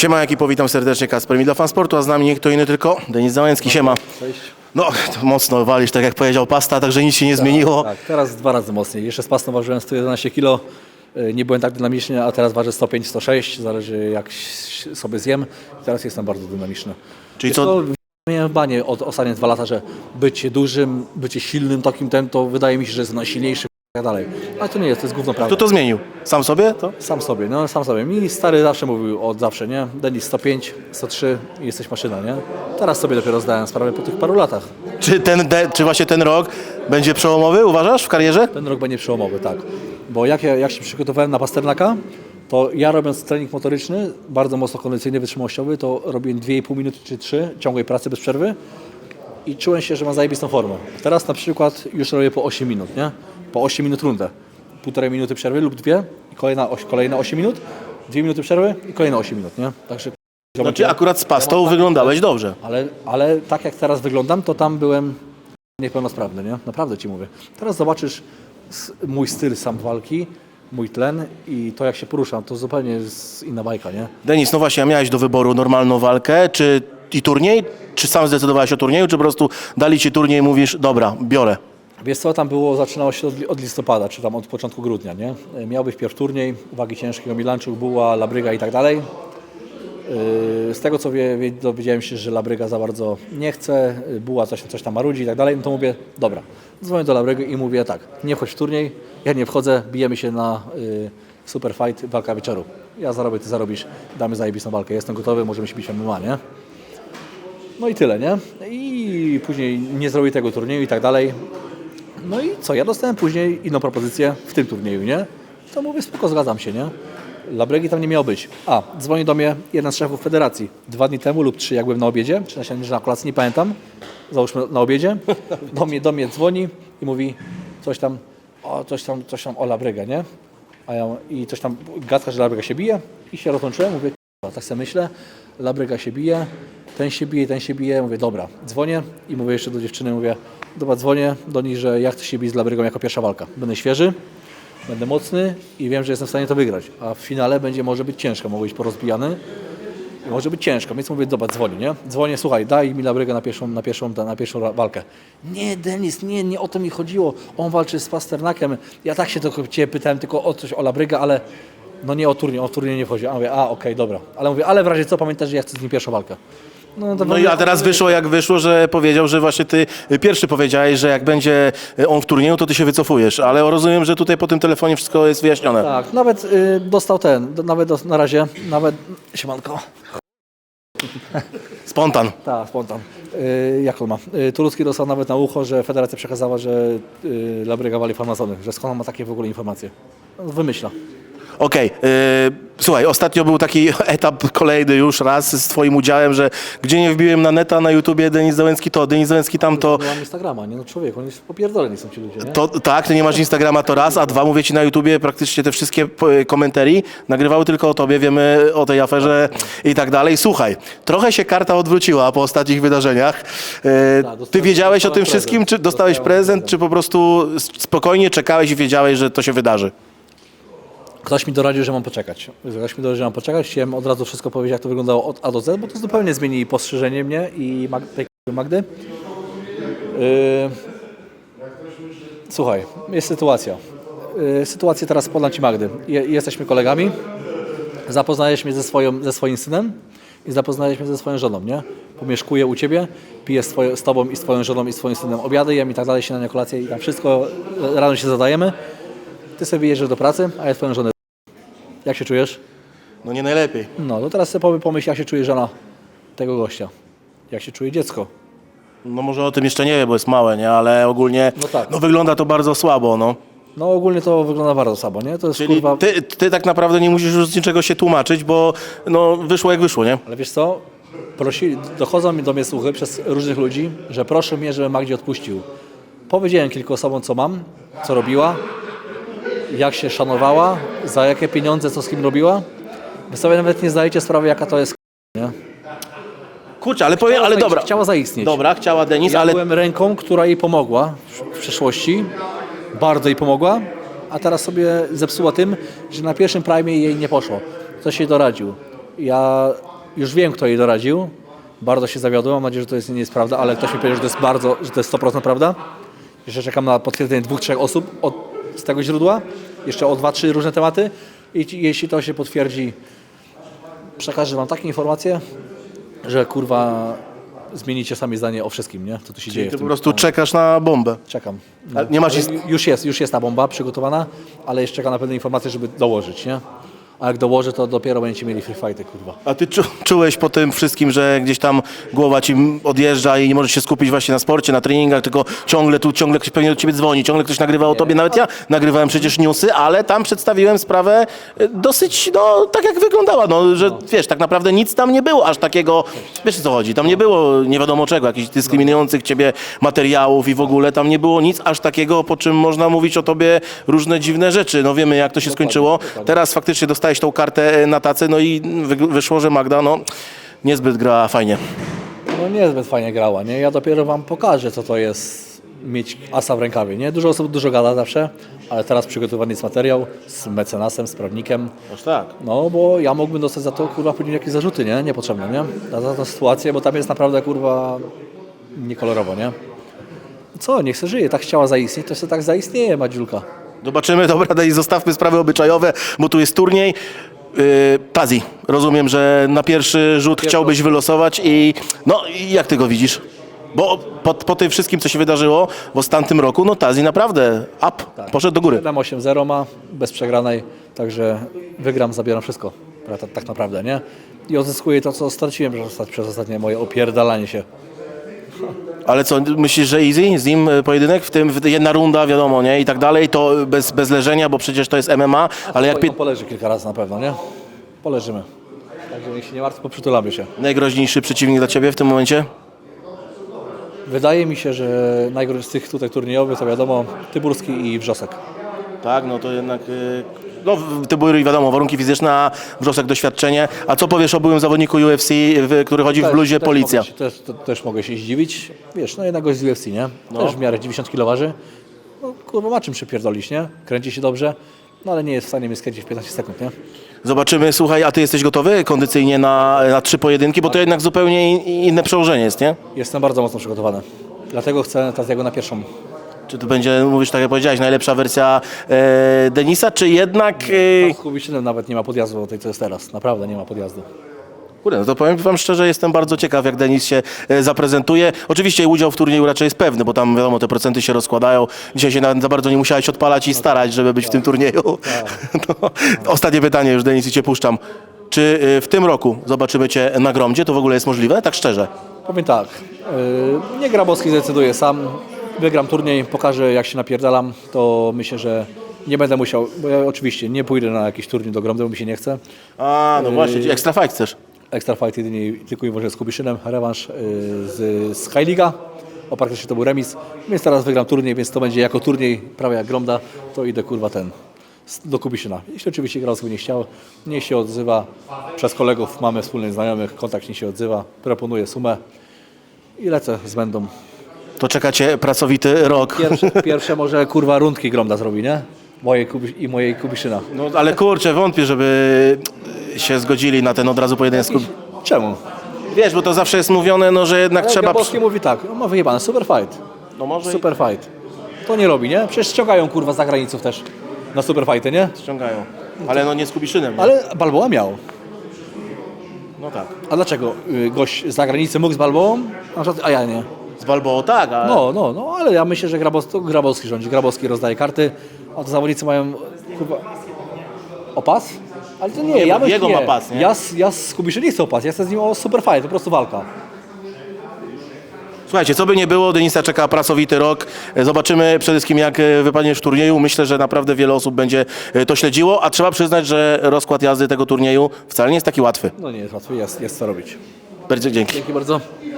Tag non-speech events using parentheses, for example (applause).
Siema, jaki powitam serdecznie Kasper Midla Fan Sportu, a z nami nie kto inny tylko Denis Załęcki. Siema. Cześć. No, to mocno walisz, tak jak powiedział Pasta, także nic się nie zmieniło. Tak, teraz dwa razy mocniej. Jeszcze z pasą ważyłem 111 kg. Y, Nie byłem tak dynamiczny, a teraz ważę 105-106, zależy jak sobie zjem. Teraz jestem bardzo dynamiczny. Czyli co- Miałem banie od ostatnie dwa lata, że bycie dużym, bycie silnym takim ten, to wydaje mi się, że jest najsilniejszy tak dalej. Ale to nie jest, to jest gówno prawda. Kto to zmienił? Sam sobie? To? Sam sobie, no sam sobie. Mi stary zawsze mówił od zawsze, nie? Denis 105, 103 i jesteś maszyna, nie? Teraz sobie dopiero zdałem sprawę po tych paru latach. Czy, ten, de, czy właśnie ten rok będzie przełomowy, uważasz, w karierze? Ten rok będzie przełomowy, tak. Bo jak, ja, jak się przygotowałem na Pasternaka, to ja robiąc trening motoryczny, bardzo mocno kondycyjny, wytrzymałościowy, to robiłem 2,5 minuty czy 3 ciągłej pracy bez przerwy i czułem się, że mam zajebistą formę. Teraz na przykład już robię po 8 minut, nie? Po 8 minut rundę. Półtorej minuty przerwy lub dwie i kolejna, oś- kolejne 8 minut, dwie minuty przerwy i kolejne 8 minut, nie? Także Znaczy akurat z pastą wyglądałeś dobrze. ale, ale tak jak teraz wyglądam, to tam byłem niepełnosprawny, nie? Naprawdę ci mówię. Teraz zobaczysz s- mój styl sam walki, mój tlen i to jak się poruszam, to zupełnie jest inna bajka, nie? Denis, no właśnie, a miałeś do wyboru normalną walkę, czy i turniej? Czy sam zdecydowałeś o turnieju, czy po prostu dali ci turniej i mówisz, dobra, biorę? Wiesz co, tam było, zaczynało się od, od listopada, czy tam od początku grudnia, nie? E, Miał być pierw turniej, wagi ciężkiego Milanczuk, Buła, Labryga i tak dalej. Yy, Z tego co wie, wie, dowiedziałem się, że Labryga za bardzo nie chce, yy, Buła coś, coś tam marudzi i tak dalej, no to mówię, dobra, dzwonię do Labrygi i mówię tak, nie wchodź w turniej, ja nie wchodzę, bijemy się na y, super fight, walka wieczoru. Ja zarobię, ty zarobisz, damy zajebistą walkę, jestem gotowy, możemy się bić MMA, nie? No i tyle, nie? I później nie zrobię tego turnieju i tak dalej. No i co, ja dostałem później inną propozycję w tym turnieju, nie? To mówię, spoko, zgadzam się, nie? Labregi tam nie miał być. A, dzwoni do mnie jeden z szefów federacji. Dwa dni temu lub trzy, jak byłem na obiedzie, czy na czy na kolacji, nie pamiętam. Załóżmy na obiedzie. Do mnie, do mnie dzwoni i mówi coś tam, o, coś tam, coś tam o Labrega, nie? A ja, I coś tam, gadka, że Labrega się bije i się rozłączyłem, mówię, "K***a, tak sobie myślę, Labryga się bije, ten się bije, ten się bije, mówię, dobra, dzwonię i mówię jeszcze do dziewczyny, mówię, dobra, dzwonię do nich, że ja chcę się bić z Labrygą jako pierwsza walka. Będę świeży, będę mocny i wiem, że jestem w stanie to wygrać, a w finale będzie może być ciężko, mogę być porozbijany może być ciężko, więc mówię, dobra, dzwonię, nie? Dzwonię, słuchaj, daj mi Labrygę na pierwszą, na pierwszą, na pierwszą walkę. Nie, Denis, nie, nie o to mi chodziło, on walczy z Pasternakiem, ja tak się tylko Cię pytałem tylko o coś o Labrygę, ale no nie o turniej, o turniej nie wchodzi. A mówię, a okej, dobra. Ale mówię, ale w razie co pamiętaj, że ja chcę z nim pierwszą walkę. No, to No i a teraz wyszło jak wyszło, że powiedział, że właśnie ty y, pierwszy powiedziałeś, że jak będzie y, on w turnieju, to ty się wycofujesz, ale rozumiem, że tutaj po tym telefonie wszystko jest wyjaśnione. Tak, nawet y, dostał ten, do, nawet na razie, nawet, siemanko, (laughs) Spontan. tak, spontan. Y, jak on ma? Y, Tulucki dostał nawet na ucho, że federacja przekazała, że y, Labryga wali farmazony, że skąd on ma takie w ogóle informacje? No, Wymyśla. Okej, y, słuchaj, ostatnio był taki (laughs) etap kolejny już raz z twoim udziałem, że gdzie nie wbiłem na neta, na YouTubie Denis Załęcki to, Denis Załęcki tamto, Nie mam Instagrama, nie no człowiek, oni popierdoleni są ci ludzie, nie? to tak, ty nie masz Instagrama to raz, a dwa, mówię ci na YouTubie praktycznie te wszystkie p- komentarii nagrywały tylko o tobie, wiemy o tej aferze i tak dalej. Słuchaj, trochę się karta odwróciła po ostatnich wydarzeniach. Y, Tak, ty dostałem- wiedziałeś o dostałem tym wszystkim, prezent. czy dostałeś Dostałem prezent, prezent. czy po prostu spokojnie czekałeś i wiedziałeś, że to się wydarzy? Ktoś mi doradził, że mam poczekać. Ktoś mi doradził, że mam poczekać. Chciałem od razu wszystko powiedzieć, jak to wyglądało od A do Z, bo to zupełnie zmieni postrzeżenie mnie i Magdy. Yy... Słuchaj, jest sytuacja. Yy, sytuację teraz podam Ci Magdy. Je, jesteśmy kolegami. Zapoznajesz mnie ze, swoją, ze swoim synem i zapoznajesz mnie ze swoją żoną, nie? Pomieszkuję u Ciebie, piję z, twoje, z Tobą i z Twoją żoną i z Twoim synem obiady, jem i tak dalej, śniadanie, kolację i tam wszystko rano się zadajemy. Ty sobie jedziesz do pracy, a ja Twoją żonę jak się czujesz? No nie najlepiej. No, to teraz sobie pomy- pomyśl, jak się czuje żona tego gościa. Jak się czuje dziecko. No może o tym jeszcze nie wiem, bo jest małe, nie? Ale ogólnie No tak. no wygląda to bardzo słabo, no. No ogólnie to wygląda bardzo słabo, nie? To jest Czyli kurwa... ty, ty tak naprawdę nie musisz już z niczego się tłumaczyć, bo no wyszło jak wyszło, nie? Ale wiesz co? Prosi, dochodzą mi do mnie słuchy przez różnych ludzi, że proszę mnie, żebym Magdzie odpuścił. Powiedziałem kilku osobom, co mam, co robiła, jak się szanowała, za jakie pieniądze, co z kim robiła. Wy sobie nawet nie zdajecie sprawy, jaka to jest nie? Kurczę, ale powiem, ale dobra. chciała zaistnieć. Dobra, chciała Denis, Ja ale byłem ręką, która jej pomogła w- w przeszłości, bardzo jej pomogła, a teraz sobie zepsuła tym, że na pierwszym prime jej nie poszło. Ktoś jej doradził. Ja już wiem, kto jej doradził. Bardzo się zawiodłem, mam nadzieję, że to jest, nie jest prawda, ale ktoś mi powiedział, że to jest bardzo, że to jest 100% prawda. Jeszcze czekam na potwierdzenie dwóch, trzech osób od, z tego źródła. Jeszcze o dwa, trzy różne tematy. I jeśli to się potwierdzi, przekażę wam takie informacje, że kurwa zmienicie sami zdanie o wszystkim, nie? Co tu się dzieje w Ty po tym. prostu czekasz na bombę. Czekam. Nie masz Już jest, już jest ta bomba przygotowana, ale jeszcze czekam na pewne informacje, żeby dołożyć, nie? A jak dołożę, to dopiero będziecie mieli free fighty, kurwa. A ty czu, czułeś po tym wszystkim, że gdzieś tam głowa ci odjeżdża i nie możesz się skupić właśnie na sporcie, na treningach, tylko ciągle tu, ciągle ktoś pewnie do ciebie dzwoni, ciągle ktoś nagrywa o tobie. Nawet ja nagrywałem przecież newsy, ale tam przedstawiłem sprawę e, dosyć, no, tak jak wyglądała, no, że wiesz, tak naprawdę nic tam nie było aż takiego, wiesz o co chodzi, tam nie było nie wiadomo czego, jakichś dyskryminujących ciebie materiałów i w ogóle tam nie było nic aż takiego, po czym można mówić o tobie różne dziwne rzeczy. No wiemy jak to się skończyło. Teraz faktycznie dostałeś tą kartę e, na tacę, no i wy, wyszło, że Magda, no, niezbyt grała fajnie. No niezbyt fajnie grała, nie? Ja dopiero wam pokażę, co to jest mieć asa w rękawie, nie? Dużo osób dużo gada zawsze, ale teraz przygotowany jest materiał z mecenasem, z prawnikiem. Aż tak. No, bo ja mógłbym dostać za to, kurwa, później jakieś zarzuty, nie? Niepotrzebne, nie? Za, za tą sytuację, bo tam jest naprawdę, kurwa, niekolorowo, nie? Co, niech se żyje, tak chciała zaistnieć, to się tak zaistnieje, Madziulka. Zobaczymy, (laughs) dobra, daj zostawmy sprawy obyczajowe, bo tu jest turniej. Yy, Tazi, rozumiem, że na pierwszy rzut chciałbyś wylosować i no i jak ty go widzisz? Bo po, po tym wszystkim, co się wydarzyło w ostatnim roku, no Tazi naprawdę up, poszedł do góry. 7-8-0 ma, bez przegranej, także wygram, zabieram wszystko, pra- tak, tak naprawdę, nie? I odzyskuję to, co straciłem przez, ostat- przez ostatnie moje opierdalanie się. Ale co, myślisz, że easy z nim y, pojedynek? W tym w- jedna runda, wiadomo, nie? I tak dalej, to bez, bez leżenia, bo przecież to jest MMA, ale jak Oj, pi- no, poleży kilka razy na pewno, nie? Poleżymy. Także niech się nie martw, poprzytulamy się. najgroźniejszy przeciwnik dla ciebie w tym momencie? Wydaje mi się, że najgorszy z tych tutaj turniejowych to wiadomo Tyburski i Wrzosek. Tak, no to jednak. y, No, to były wiadomo, warunki fizyczne, a wrzosek doświadczenie. A co powiesz o byłym zawodniku UFC, w- który chodzi w bluzie policja? Mogę się, też, to, też mogę się zdziwić. Wiesz, no jednak gość z UFC, nie? Też w miarę 90 kg waży. No kurwa, ma czym przypierdolić, nie? Kręci się dobrze, no ale nie jest w stanie mnie skręcić w 15 sekund, nie? Zobaczymy, słuchaj, a ty jesteś gotowy kondycyjnie na, na trzy pojedynki, bo to jednak zupełnie in- inne przełożenie jest, nie? Jestem bardzo mocno przygotowany. Dlatego chcę Taziego na pierwszą. Czy to będzie, mówisz tak jak powiedziałeś, najlepsza wersja e, Denisa, czy jednak... E, Z Kubiszczynem nawet nie ma podjazdu do tej, co jest teraz. Naprawdę nie ma podjazdu. kurde, no to powiem wam szczerze, jestem bardzo ciekaw, jak Denis się e, zaprezentuje. Oczywiście udział w turnieju raczej jest pewny, bo tam wiadomo, te procenty się rozkładają. Dzisiaj się nawet za bardzo nie musiałeś odpalać i starać, żeby być w tym turnieju. (laughs) No, ostatnie pytanie już, Denis, i cię puszczam. Czy e, w tym roku zobaczymy cię na Gromdzie? To w ogóle jest możliwe? Tak szczerze. Powiem tak, yy, nie Grabowski zdecyduje sam. Wygram turniej, pokażę jak się napierdalam, to myślę, że nie będę musiał, bo ja oczywiście nie pójdę na jakiś turniej do Gromdy, bo mi się nie chce. A, no właśnie, ekstra fight chcesz. Extra fight jedynie tylko i wyłącznie z Kubiszynem, rewanż yy, z, z High Liga. O praktycznie to był remis, więc teraz wygram turniej, więc to będzie jako turniej, prawie jak Gromda, to idę kurwa ten do Kubiszyna. Jeśli oczywiście Grabowski by nie chciał, niech się odzywa. Przez kolegów mamy wspólnych znajomych, kontakt nie się odzywa, proponuję sumę i lecę z będą. To czekacie pracowity rok. Pierwsze, (laughs) pierwsze może kurwa rundki Gromda zrobi, nie? Moje Kubi- I mojej Kubiszyna. No ale kurczę, wątpię, żeby się zgodzili na ten od razu pojedynek. z Kub- Czemu? Wiesz, bo to zawsze jest mówione, no, że jednak Ale trzeba... Grabowski mówi tak, on ma wyjebane, super fight. No może Super fight. To nie robi, nie? Przecież ściągają kurwa z zagraniców też na super fighty, nie? ściągają. Ale no nie z Kubiszynem. nie? Ale Balboa miał. No tak. A dlaczego y, gość z zagranicy mógł z Balboą, a ja nie? Z Balboa tak, ale... No, no, no, ale ja myślę, że Grabos, to Grabowski rządzi. Grabowski rozdaje karty, a to zawodnicy mają kurwa... O pas? Ale to nie, Nie, ja bo myślę, jego nie. ma pas, nie? Ja, z- ja z Kubiszy nie chcę o pas, ja chcę z nim o super fight, po prostu walka. Słuchajcie, co by nie było, Denisa czeka pracowity rok. E, Zobaczymy przede wszystkim, jak e, wypadniesz w turnieju. Myślę, że naprawdę wiele osób będzie e, to śledziło, a trzeba przyznać, że rozkład jazdy tego turnieju wcale nie jest taki łatwy. No nie jest łatwy, jest, jest co robić. Bardzo dzięki. Dzięki bardzo.